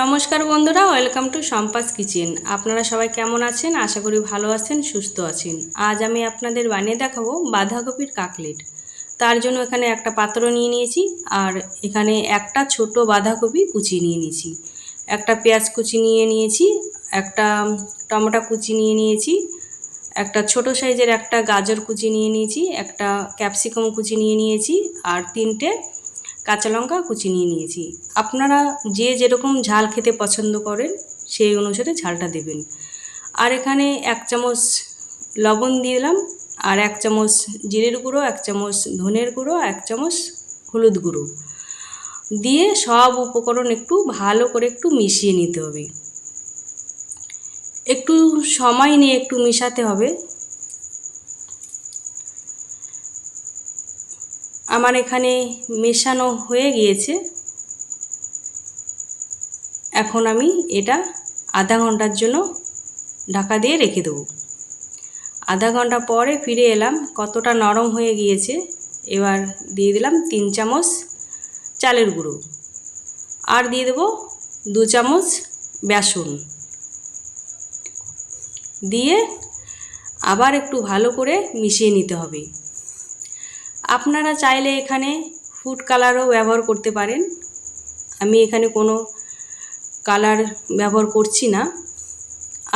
নমস্কার বন্ধুরা, welcome to সম্পাস kitchen. আপনারা সবাই কেমন আছেন? আশা করি ভালো আছেন, সুস্থ আছেন। আজ আমি আপনাদের বানিয়ে দেখাবো বাঁধাকপির কাকলেট। তার জন্য এখানে একটা পাত্র নিয়ে নিয়েছি, আর এখানে একটা ছোট বাঁধাকপি কুচি নিয়ে নিয়েছি। একটা পেঁয়াজ কুচি নিয়ে নিয়েছি, একটা টমেটো কুচি নিয়ে নিয়েছি, একটা ছোট সাইজের একটা গাজর কুচি নিয়ে নিয়েছি, একটা ক্যাপসিকাম কুচি নিয়ে নিয়েছি, আর তিনটে কাঁচা লঙ্কা কুচি নিয়ে নিয়েছি। আপনারা যে যেরকম ঝাল খেতে পছন্দ করেন, সেই অনুসারে ঝালটা দেবেন। আর এখানে এক চামচ লবণ দিলাম, আর এক চামচ জিরের গুঁড়ো, এক চামচ ধনের গুঁড়ো এক চামচ হলুদ গুঁড়ো। দিয়ে সব উপকরণ একটু ভালো করে একটু মিশিয়ে নিতে হবে। একটু সময় নিয়ে একটু মিশাতে হবে। আমার এখানে মেশানো হয়ে গিয়েছে। এখন আমি এটা আধা ঘণ্টার জন্য ঢাকা দিয়ে রেখে দেবো। আধা ঘণ্টা পরে ফিরে এলাম, কতটা নরম হয়ে গিয়েছে। এবার দিয়ে দিলাম তিন চামচ চালের গুঁড়ো। আর দিয়ে দেবো দু চামচ বেসন। দিয়ে আবার একটু ভালো করে মিশিয়ে নিতে হবে। আপনারা চাইলে এখানে ফুড কালারও ব্যবহার করতে পারেন। আমি এখানে কোনো কালার ব্যবহার করছি না।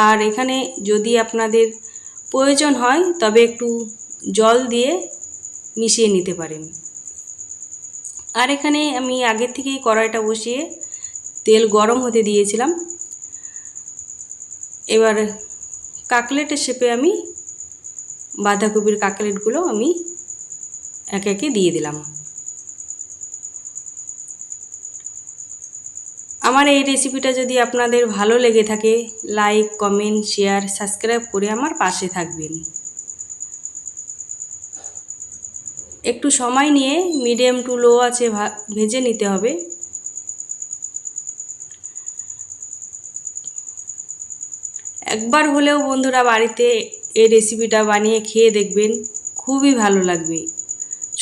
আর এখানে যদি আপনাদের প্রয়োজন হয়, তবে একটু জল দিয়ে মিশিয়ে নিতে পারেন। আর এখানে আমি আগের থেকেই কড়াইটা বসিয়ে তেল গরম হতে দিয়েছিলাম। এবার কাকলেটের শেপে আমি বাঁধাকপির কাকলেটগুলো আমি একে একে দিয়ে দিলাম। আমার এই রেসিপিটা যদি আপনাদের ভালো লেগে থাকে লাইক কমেন্ট শেয়ার সাবস্ক্রাইব করে আমার পাশে থাকবেন। একটু সময় নিয়ে মিডিয়াম টু লো আছে ভেজে নিতে হবে। একবার হলেও বন্ধুরা বাড়িতে এই রেসিপিটা বানিয়ে খেয়ে দেখবেন, খুবই ভালো লাগবে।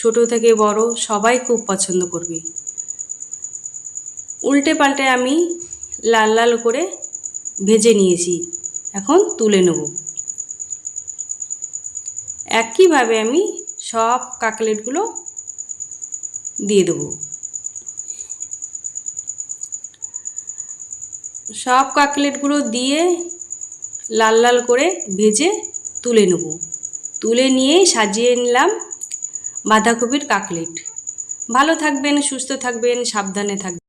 ছোট থেকে বড় সবাই খুব পছন্দ করবে। উল্টে পাল্টে আমি লাল লাল করে ভেজে নিয়েছি, এখন তুলে নেব। একইভাবে আমি সব কাকলেটগুলো দিয়ে দেবো। সব কাকলেটগুলো দিয়ে লাল লাল করে ভেজে তুলে নেব। তুলে নিয়েই সাজিয়ে নিলাম বাঁধাকপির কাকলেট। ভালো থাকবেন সুস্থ থাকবেন সাবধানে থাকবেন।